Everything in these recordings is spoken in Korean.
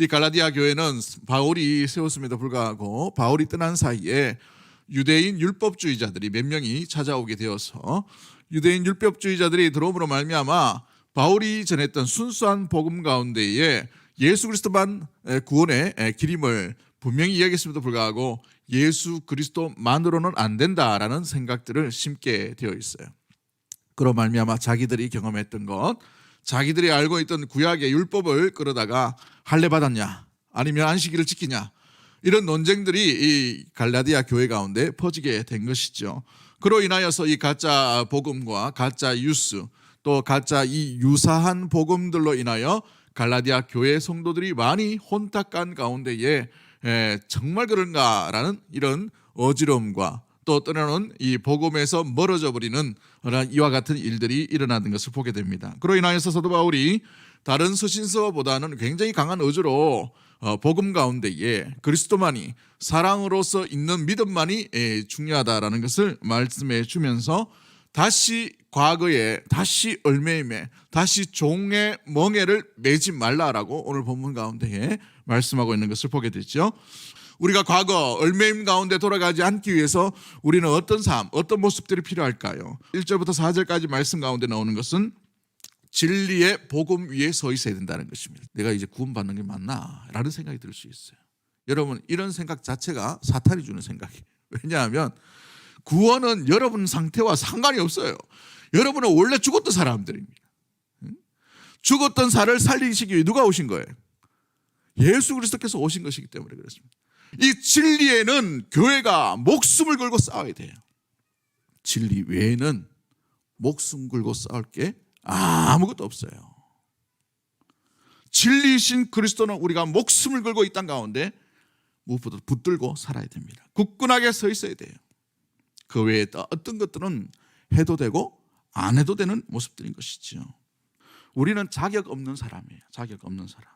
이 갈라디아 교회는 바울이 세웠음에도 불구하고 바울이 떠난 사이에 유대인 율법주의자들이 몇 명이 찾아오게 되어서 유대인 율법주의자들이 들어옴으로 말미암아 바울이 전했던 순수한 복음 가운데에 예수 그리스도만 구원의 길임을 분명히 이야기했음에도 불구하고 예수 그리스도만으로는 안 된다라는 생각들을 심게 되어 있어요. 그로 말미암아 자기들이 경험했던 것, 자기들이 알고 있던 구약의 율법을 끌어다가 할례 받았냐, 아니면 안식일을 지키냐 이런 논쟁들이 이 갈라디아 교회 가운데 퍼지게 된 것이죠. 그로 인하여서 이 가짜 복음과 가짜 뉴스 또 가짜 이 유사한 복음들로 인하여 갈라디아 교회 성도들이 많이 혼탁한 가운데에 에, 정말 그런가라는 이런 어지러움과 또 때로는 이 복음에서 멀어져 버리는 이와 같은 일들이 일어나는 것을 보게 됩니다. 그로 인하여서 사도 바울이 다른 서신서보다는 굉장히 강한 어조로 어, 복음 가운데에 그리스도만이 사랑으로서 있는 믿음만이 에, 중요하다라는 것을 말씀해 주면서 다시 과거에 다시 얼매임에 다시 종의 멍에를 매지 말라라고 오늘 본문 가운데에 말씀하고 있는 것을 보게 되죠. 우리가 과거 얼매임 가운데 돌아가지 않기 위해서 우리는 어떤 삶, 어떤 모습들이 필요할까요? 1절부터 4절까지 말씀 가운데 나오는 것은 진리의 복음 위에 서 있어야 된다는 것입니다. 내가 이제 구원받는 게 맞나? 라는 생각이 들 수 있어요. 여러분, 이런 생각 자체가 사탄이 주는 생각이에요. 왜냐하면 구원은 여러분 상태와 상관이 없어요. 여러분은 원래 죽었던 사람들입니다. 응? 죽었던 살을 살리시기 위해 누가 오신 거예요? 예수 그리스도께서 오신 것이기 때문에 그렇습니다. 이 진리에는 교회가 목숨을 걸고 싸워야 돼요. 진리 외에는 목숨 걸고 싸울 게 아무것도 없어요. 진리이신 그리스도는 우리가 목숨을 걸고 이 땅 가운데 무엇보다 붙들고 살아야 됩니다. 굳건하게 서 있어야 돼요. 그 외에 또 어떤 것들은 해도 되고 안 해도 되는 모습들인 것이죠. 우리는 자격 없는 사람이에요. 자격 없는 사람.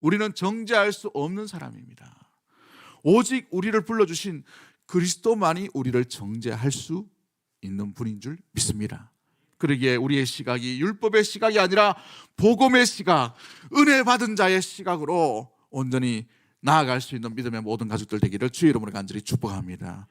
우리는 정죄할 수 없는 사람입니다. 오직 우리를 불러주신 그리스도만이 우리를 정죄할 수 있는 분인 줄 믿습니다. 그러기에 우리의 시각이 율법의 시각이 아니라 복음의 시각, 은혜 받은 자의 시각으로 온전히 나아갈 수 있는 믿음의 모든 가족들 되기를 주의 이름으로 간절히 축복합니다.